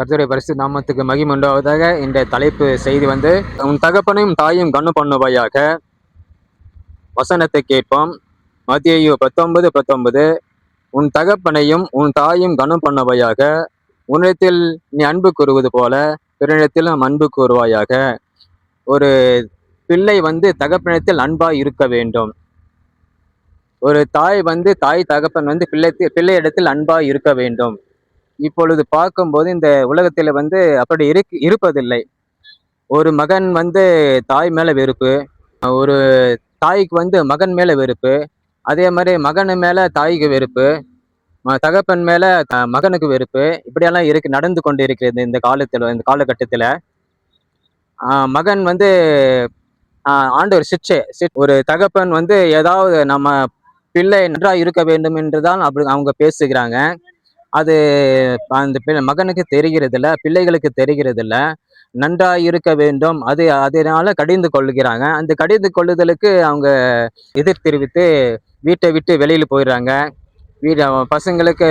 கர்த்தருடைய பரிசு நாமத்துக்கு மகிமுண்டாவதாக இந்த தலைப்பு செய்தி வந்து உன் தகப்பனையும் தாயும் கண்ணு பண்ணுவாயாக? வசனத்தை கேட்போம். மத்தியோ பத்தொன்பது பத்தொன்பது உன் தகப்பனையும் உன் தாயும் கனம் பண்ணுவாயாக? உன்னிடத்தில் நீ அன்பு கூறுவது போல பிறனிடத்திலும் அன்பு கூறுவாயாக? ஒரு பிள்ளை வந்து தகப்பனிடத்தில் அன்பாக இருக்க வேண்டும். ஒரு தாய் வந்து தாய் தகப்பன் வந்து பிள்ளை பிள்ளை இடத்தில் அன்பாக இருக்க வேண்டும். இப்பொழுது பார்க்கும்போது இந்த உலகத்தில் வந்து அப்படி இருக்கு இருப்பதில்லை. ஒரு மகன் வந்து தாய் மேலே வெறுப்பு ஒரு தாய்க்கு வந்து மகன் மேலே வெறுப்பு அதே மாதிரி மகன் மேலே தாய்க்கு வெறுப்பு தகப்பன் மேலே மகனுக்கு வெறுப்பு இப்படியெல்லாம் இருக்கு நடந்து கொண்டு இருக்கிறது இந்த காலத்தில் இந்த காலகட்டத்தில். மகன் வந்து ஆண்டவர் சிற்றை ஒரு தகப்பன் வந்து ஏதாவது நம்ம பிள்ளை நன்றாக இருக்க வேண்டும் என்றுதான் அப்படி அவங்க பேசுகிறாங்க. அது அந்த மகனுக்கு தெரிகிறதில்ல பிள்ளைகளுக்கு தெரிகிறதில்ல. நன்றாக இருக்க வேண்டும். அது அதனால கடிந்து கொள்ளுகிறாங்க அந்த கடிந்து கொள்ளுதலுக்கு அவங்க எதிர் தெரிவித்து வீட்டை விட்டு வெளியில் போயிடுறாங்க. வீடு பசங்களுக்கு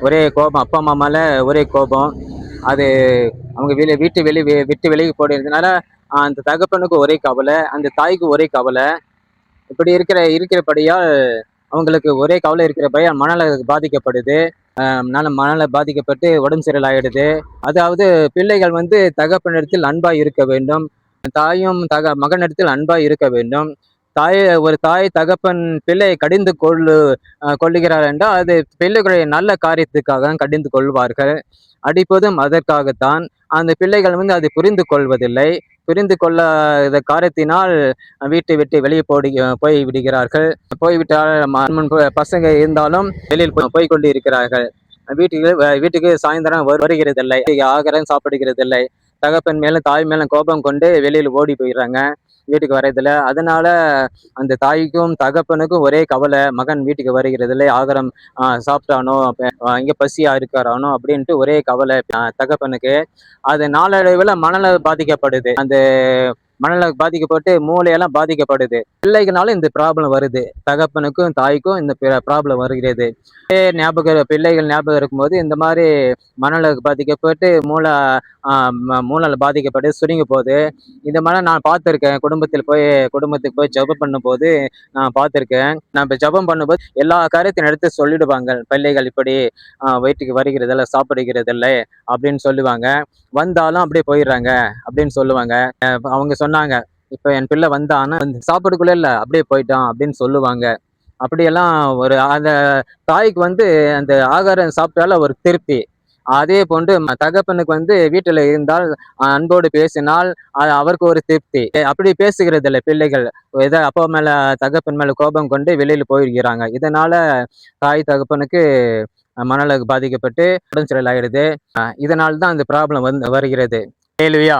ஒரே கோபம் அப்பா அம்மா மேலே ஒரே கோபம். அது அவங்க வெளியே வீட்டு வெளி விட்டு வெளியே போடுறதுனால அந்த தகப்பனுக்கு ஒரே கவலை அந்த தாய்க்கு ஒரே கவலை. இப்படி இருக்கிற இருக்கிறபடியால் அவங்களுக்கு ஒரே கவலை இருக்கிறபடியால் மனநல பாதிக்கப்படுது. நல்ல மன மனநல பாதிக்கப்பட்டு உடம்பு சரியில்லாயிடுது. அதாவது பிள்ளைகள் வந்து தகப்பனிடத்தில் அன்பாக இருக்க வேண்டும். தாயும் தக மகனிடத்தில் அன்பாக இருக்க வேண்டும். தாய் ஒரு தாய் தகப்பன் பிள்ளையை கடிந்து கொள்ளு கொள்ளுகிறார் என்றால் அது பிள்ளைகளுடைய நல்ல காரியத்துக்காக தான் கடிந்து கொள்வார்கள். அடிப்பதும் அதற்காகத்தான். அந்த பிள்ளைகள் வந்து அதை புரிந்து கொள்வதில்லை. புரிந்து கொள்ளாத காரணத்தினால் வீட்டை விட்டு வெளியே போடி போய் விடுகிறார்கள். போய்விட்டால் முன் பசங்க இருந்தாலும் வெளியில் போய் கொண்டு இருக்கிறார்கள் வீட்டுக்கு வீட்டுக்கு சாயந்தரம் வருகிறதில்லை. ஆகாரம் சாப்பிடுகிறதில்லை. தகப்பன் மேலும் தாய் மேலும் கோபம் கொண்டு வெளியில் ஓடி போயிடுறாங்க. வீட்டுக்கு வரதில்ல அதனால அந்த தாய்க்கும் தகப்பனுக்கும் ஒரே கவலை மகன் வீட்டுக்கு வருகிறதுல ஆகாரம் ஆஹ் சாப்பிட்டானோ இங்க பசியா இருக்கிறானோ அப்படின்ட்டு ஒரே கவலை தகப்பனுக்கு. அது நாளடைவில் மனநல பாதிக்கப்படுது. அந்த மனநல பாதிக்கப்பட்டு மூளையெல்லாம் பாதிக்கப்படுது. பிள்ளைகளாலும் இந்த ப்ராப்ளம் வருது. தகப்பனுக்கும் தாய்க்கும் இந்த ப்ராப்ளம் வருகிறது. ஞாபகம் பிள்ளைகள் ஞாபகம் இருக்கும்போது இந்த மாதிரி மனநல பாதிக்கப்பட்டு மூளை ஆஹ் மூளை பாதிக்கப்பட்டு சுருங்கி போகுது. இந்த மாதிரி நான் பார்த்துருக்கேன். குடும்பத்தில் போய் குடும்பத்துக்கு போய் ஜெபம் பண்ணும்போது நான் பார்த்துருக்கேன். நம்ம ஜபம் ஜெபம் பண்ணும்போது எல்லா காரியத்தையும் எடுத்து சொல்லிடுவாங்க. பிள்ளைகள் இப்படி ஆஹ் வயிற்றுக்கு வருகிறதில்ல சாப்பிடுகிறதில்ல அப்படின்னு சொல்லுவாங்க. வந்தாலும் அப்படியே போயிடுறாங்க அப்படின்னு சொல்லுவாங்க. அவங்க சொன்னாங்க. இப்ப என் பிள்ளை வந்தான்னா சாப்பிடக்குள்ளே சாப்பாடுக்குள்ள இல்ல அப்படியே போயிட்டான் அப்படின்னு சொல்லுவாங்க. அப்படியெல்லாம் ஒரு அந்த தாய்க்கு வந்து அந்த ஆகாரம் சாப்பிட்டால ஒரு திருப்தி. அதே போன்று தகப்பனுக்கு வந்து வீட்டில் இருந்தால் அன்போடு பேசினால் அது அவருக்கு ஒரு திருப்தி. அப்படி பேசுகிறது இல்லை பிள்ளைகள். ஏதோ அப்பா மேல தகப்பன் மேல கோபம் கொண்டு வெளியில போயிருக்கிறாங்க. இதனால தாய் தகப்பனுக்கு அஹ் மனநல பாதிக்கப்பட்டு உடம்பு சரியில்லாயிடுது. இதனால தான் அந்த ப்ராப்ளம் வந்து வருகிறது. கேள்வியா?